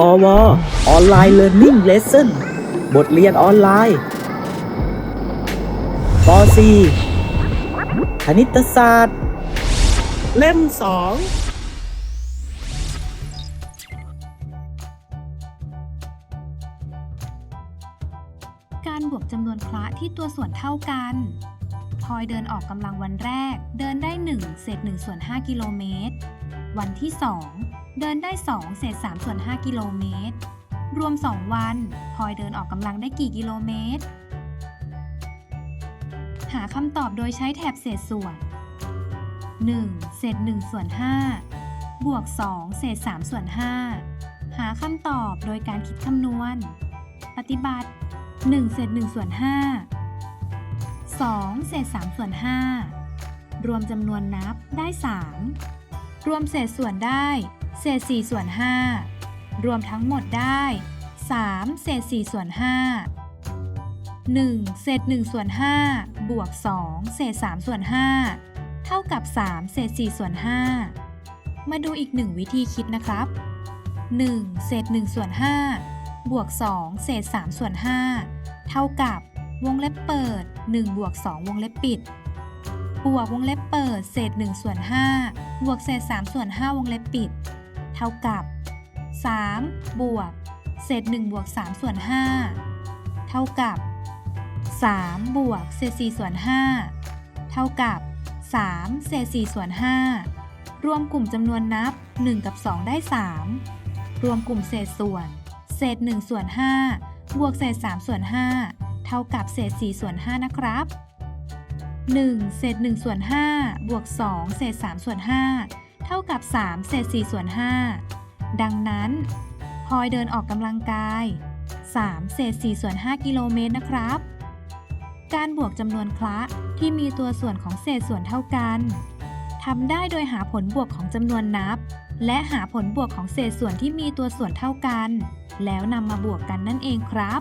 พอวออนไลน์เรียนรู้เลสเซ่นบทเรียนออนไลน์ป .4 คณิตศาสตร์ เล่มสองการบวกจำนวนคละที่ตัวส่วนเท่ากันพลอยเดินออกกำลังวันแรก เดินได้ 1 เศษ1ส่วน5กิโลเมตร วันที่ 2 เดินได้ 2 เศษ3ส่วน 5 กิโลเมตร รวม 2 วันพลอยเดินออกกำลังได้กี่กิโลเมตร หาคำตอบโดยใช้แถบเศษส่วน 1 เศษ1ส่วน 5 บวก 2 เศษ3ส่วน 5 หาคำตอบโดยการคิดคำนวณ ปฏิบัติ 1 เศษ1ส่วน 5 2 เศษ3ส่วน 5 รวมจำนวนนับได้ 3 รวมเศษส่วนได้ เศษ4ส่วน5รวมทั้งหมดได้ 3 เศษ4ส่วน5 1 เศษ1ส่วน5บวก 2 เศษ3ส่วน5เท่ากับ 3 เศษ4ส่วน5มาดูอีกหนึ่งวิธีคิดนะครับ 1 เศษ1ส่วน5บวก 2 เศษ3ส่วน5เท่ากับวงเล็บเปิด 1 บวก 2 วงเล็บปิด บวกวงเล็บเปิด เศษ1ส่วน5บวกเศษ3ส่วน5วงเล็บปิด เท่ากับ 3 บวก เศษ1บวก3ส่วน5เท่ากับ 3 บวกเศษ4ส่วน5เท่ากับ 3 เศษ4ส่วน5รวมกลุ่มจำนวนนับ 1 กับ 2 ได้ 3 รวมกลุ่มเศษส่วน เศษ1ส่วน5บวกเศษ3ส่วน5เท่ากับเศษ4ส่วน5นะครับ1เศษ1ส่วน5บวก2เศษ3ส่วน5 เท่ากับ 3 เศษ4ส่วน 5 ดังนั้นพลอยเดินออกกำลังกาย 3 เศษ4ส่วน 5 กิโลเมตรนะครับ การบวกจำนวนคละที่มีตัวส่วนของเศษส่วนเท่ากันทำได้โดยหาผลบวกของจำนวนนับ และหาผลบวกของเศษส่วนที่มีตัวส่วนเท่ากัน แล้วนำมาบวกกันนั่นเองครับ